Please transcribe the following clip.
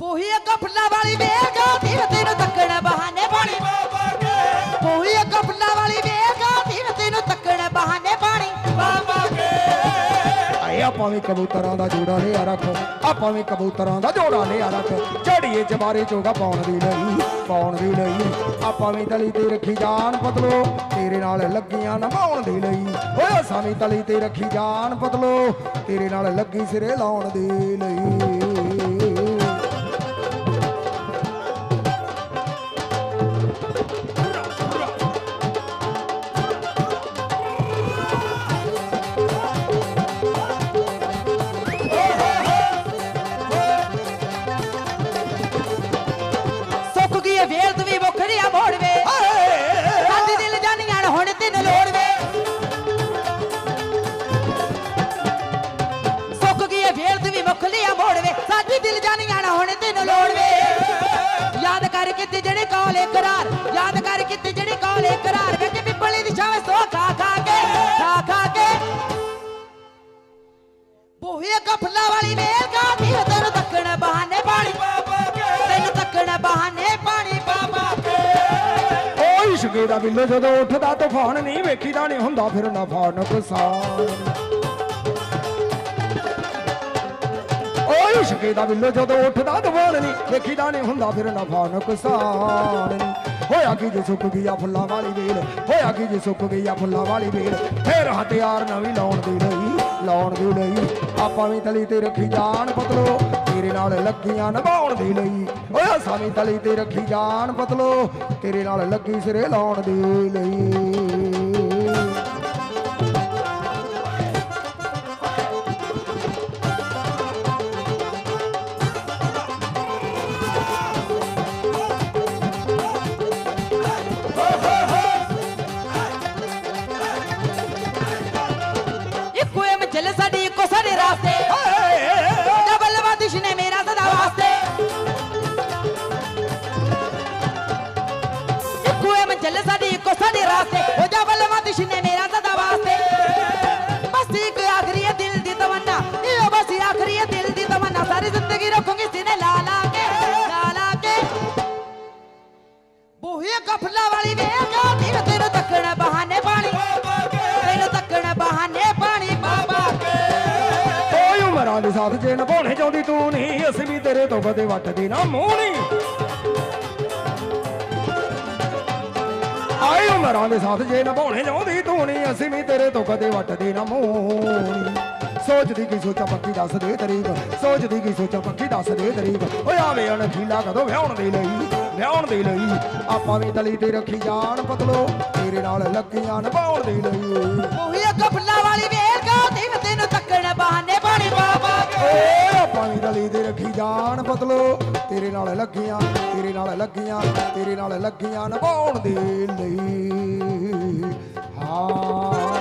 ਪੋਹੀ ਇੱਕ ਫੁੱਲਾਂ ਵਾਲੀ ਵੇਗਾ ਧੀਰ ਤੈਨੂੰ ਤੱਕਣ ਬਹਾਨੇ ਪਾਣੀ ਬਾਬਾ ਕੇ ਪੋਹੀ ਇੱਕ ਫੁੱਲਾਂ ਵਾਲੀ ਵੇਗਾ ਧੀਰ ਤੈਨੂੰ ਤੱਕਣ ਬਹਾਨੇ ਪਾਣੀ ਬਾਬਾ ਕੇ ਆਏ ਆਪਾਂ ਕਬੂਤਰਾਂ ਦਾ ਜੋੜਾ ਲਿਆ ਰੱਖ ਆਪਾਂ ਵੀ ਕਬੂਤਰਾਂ ਦਾ ਜੋੜਾ ਲਿਆ ਰੱਖ। ਝੜੀਏ ਚਬਾਰੇ ਚੋਗਾ ਪਾਉਣ ਦੀ ਲਈ ਪਾਉਣ ਦੀ ਲਈ ਆਪਾਂ ਵੀ ਤਲੀ ਤੇ ਰੱਖੀ ਜਾਨ ਪਤਲੋ, ਤੇਰੇ ਨਾਲ ਲੱਗੀਆਂ ਨਮਾਉਣ ਦੀ ਲਈ ਓਏ ਅਸਾਂ ਤਲੀ ਤੇ ਰੱਖੀ ਜਾਨ ਪਤਲੋ, ਤੇਰੇ ਨਾਲ ਲੱਗੀ ਸਿਰੇ ਲਾਉਣ ਦੀ ਲਈ ਕਿਤੇ ਜਿਹੜੇ ਕਾਲੇ ਕਰਾਰ ਯਾਦ ਕਰ ਕਿਤੇ ਜਿਹੜੇ ਕਾਲੇ ਕਰਾਰ ਵੇ ਪਿੱਪਲੀ ਦੀ ਛਾਵੇਂ ਸੋ ਖਾ ਖਾ ਕੇ, ਖਾ ਖਾ ਕੇ। ਬੋਹੇ ਕਫਲਾ ਵਾਲੀ ਵੇਲ ਗਾਦੀ ਤੈਨੂੰ ਤੱਕਣ ਬਹਾਨੇ ਪਾਣੀ ਬਾਬਾ ਕੇ। ਤੈਨੂੰ ਤੱਕਣ ਬਹਾਨੇ ਪਾਣੀ ਬਾਬਾ ਓਏ ਇਸ਼ਕੇ ਦਾ ਬਿੱਲੋ ਜਦੋਂ ਉੱਠਦਾ, ਤੂਫਾਨ ਨਹੀਂ ਵੇਖੀਦਾ, ਨਹੀਂ ਹੁੰਦਾ ਫਿਰ ਨਫਾ ਨੁਕਸਾਨ ਓਏ ਇਸ਼ਕੇ ਦਾ ਬਿੱਲੋ ਜਦੋਂ ਉੱਠਦਾ ਤੂਫਾਨ ਨਹੀਂ। ਵੇਖੀਦਾ ਨਹੀਂ ਹੁੰਦਾ ਫਿਰ ਨਫਾ, ਨੁਕਸਾਨ ਹੋਇਆ ਕੀ ਜੇ ਸੁੱਕ ਗਈ ਫੁੱਲਾਂ ਵਾਲੀ ਵੇਲ? ਹੋਇਆ ਕੀ ਜੇ ਸੁੱਕ ਗਈ ਫੁੱਲਾਂ ਵਾਲੀ ਵੇਲ? ਫੇਰ ਹਥਿਆਰ ਨਵੀਂ ਲਾਉਣ ਦੀ ਲਈ, ਲਾਉਣ ਦੀ ਲਈ। ਆਪਾਂ ਵੀ ਤਲੀ ਤੇ ਰੱਖੀ ਜਾਨ ਪਤਲੋ, ਤੇਰੇ ਨਾਲ ਲੱਗੀਆਂ ਨਿਭਾਉਣ ਦੀ ਲਈ। ਓਏ ਅਸਾਂ ਤਲੀ ਤੇ ਰੱਖੀ ਜਾਨ ਪਤਲੋ, ਤੇਰੇ ਨਾਲ ਲੱਗੀ ਸਿਰੇ ਲਾਉਣ ਦੀ ਲਈ। ਸਾਰੀ ਜ਼ਿੰਦਗੀ ਰੱਖੂੰਗੀ ਸੀਨੇ ਲਾ ਲਾ ਕੇ, ਲਾ ਲਾ ਕੇ। ਬੋਹੇ ਕਫਲਾ ਵਾਲੀ ਵੇਗਾ ਤੀਰ ਤੈਨੂੰ ਤੱਕਣ ਬਹਾਨੇ ਪਾਣੀ। ਤੈਨੂੰ ਤੱਕਣ ਬਹਾਨੇ ਪਾਣੀ ਬਾਬਾ ਓਏ ਉਮਰਾਂ ਦੇ ਸਾਥ ਜੇ ਨਿਭਾਉਣੇ ਚਾਹੁੰਦੀ ਤੂੰ ਨਹੀਂ, ਅਸੀਂ ਵੀ ਤੇਰੇ ਤੋਂ ਕਦੇ ਵੱਟਦੇ ਨਾ ਮੂਣੀ ਨਹੀਂ। ਆਏ ਉਮਰਾਂ ਦੇ ਸਾਥ ਜੇ ਨਿਭਾਉਣੇ ਚਾਹੁੰਦੀ ਤੂੰ ਨਹੀਂ, ਅਸੀਂ ਵੀ ਤੇਰੇ ਤੋਂ ਕਦੇ ਵੱਟਦੇ ਨਾ ਮੂਣੀ ਸੋਚਦੀ ਕੀ ਸੋਚਾਂ ਪੱਕੀ ਦੱਸ ਦੇ ਤਰੀਕ। ਸੋਚਦੀ ਕੀ ਸੋਚਾਂ ਪੱਕੀ ਦੱਸ ਦੇ ਤਰੀਕ। ਓਏ ਆਵੇ ਅਣਖੀਲਾ ਕਦੋਂ ਵਿਆਹਣ ਦੇ ਲਈ? ਵਿਆਹਣ ਦੇ ਲਈ। ਆਪਾਂ ਵੀ ਤਲੀ ਤੇ ਰੱਖੀ ਜਾਨ ਪਤਲੋ ਤੇਰੇ ਨਾਲ ਲੱਗੀਆਂ ਨਿਭਾਉਣ ਦੇ ਲਈ। ਉਹੀ ਕਫਲਾ ਵਾਲੀ ਵੇਗਾ ਤੀਰ ਤੈਨੂੰ ਤੱਕਣ ਬਹਾਨੇ ਪਾਣੀ ਬਾਬਾ ਓਏ ਆਪਾਂ ਵੀ ਗਲੀ ਦੇ ਰੱਖੀ ਜਾਨ ਪਤਲੋ ਤੇਰੇ ਨਾਲ ਲੱਗੀਆਂ ਤੇਰੇ ਨਾਲ ਲੱਗੀਆਂ ਤੇਰੇ ਨਾਲ ਲੱਗੀਆਂ ਨਿਭਾਉਣ ਦੇ ਲਈ। ਹਾਂ।